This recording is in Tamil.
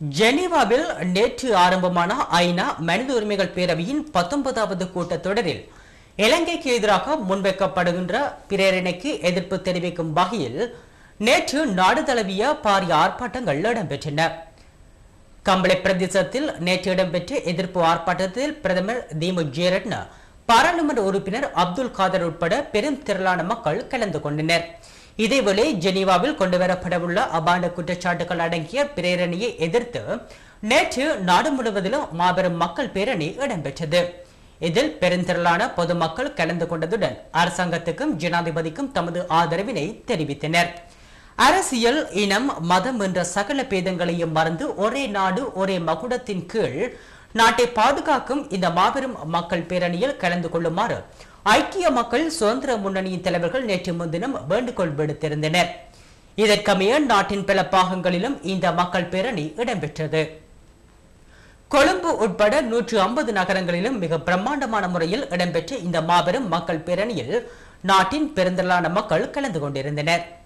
ஜெனீவாவில் நேற்று ஆரம்பமான ஐநா மனித உரிமைகள் பேரவையின் பத்தொன்பதாவது கூட்டத்தொடரில் இலங்கைக்கு எதிராக முன்வைக்கப்படுகின்ற பிரேரணைக்கு எதிர்ப்பு தெரிவிக்கும் வகையில் நேற்று நாடு தழுவிய பாரிய ஆர்ப்பாட்டங்கள் இடம்பெற்றன. கம்பளை பிரதேசத்தில் நேற்று இடம்பெற்ற எதிர்ப்பு ஆர்ப்பாட்டத்தில் பிரதமர் தீமு ஜேரட்ன பாராளுமன்ற உறுப்பினர் அப்துல் காதர் உட்பட பெரும் திரளான மக்கள் கலந்து கொண்டனர். இதேவேளை ஜெனீவாவில் கொண்டுவரப்படவுள்ள அபாண்ட குற்றச்சாட்டுகள் அடங்கிய பிரேரணியை எதிர்த்து நேற்று நாடு முழுவதிலும் மாபெரும் மக்கள் பேரணி இடம்பெற்றது. இதில் பெருந்திரளான பொதுமக்கள் கலந்து கொண்டதுடன் அரசாங்கத்துக்கும் ஜனாதிபதிக்கும் தமது ஆதரவினை தெரிவித்தனர். அரசியல் இனம் மதம் என்ற சகல பேதங்களையும் மறந்து ஒரே நாடு ஒரே மகுடத்தின் கீழ் நாட்டை பாதுகாக்கும் இந்த மாபெரும் மக்கள் பேரணியில் கலந்து கொள்ளுமாறு ஐக்கிய மக்கள் சுதந்திர முன்னணியின் தலைவர்கள் நேற்று முன்தினம் வேண்டுகோள் விடுத்திருந்தனர். இதற்கமைய நாட்டின் பல பாகங்களிலும் இந்த மக்கள் பேரணி இடம்பெற்றது. கொழும்பு உட்பட நூற்று ஐம்பது நகரங்களிலும் மிக பிரம்மாண்டமான முறையில் இடம்பெற்ற இந்த மாபெரும் மக்கள் பேரணியில் நாட்டின் பெருந்தலான மக்கள் கலந்து கொண்டிருந்தனர்.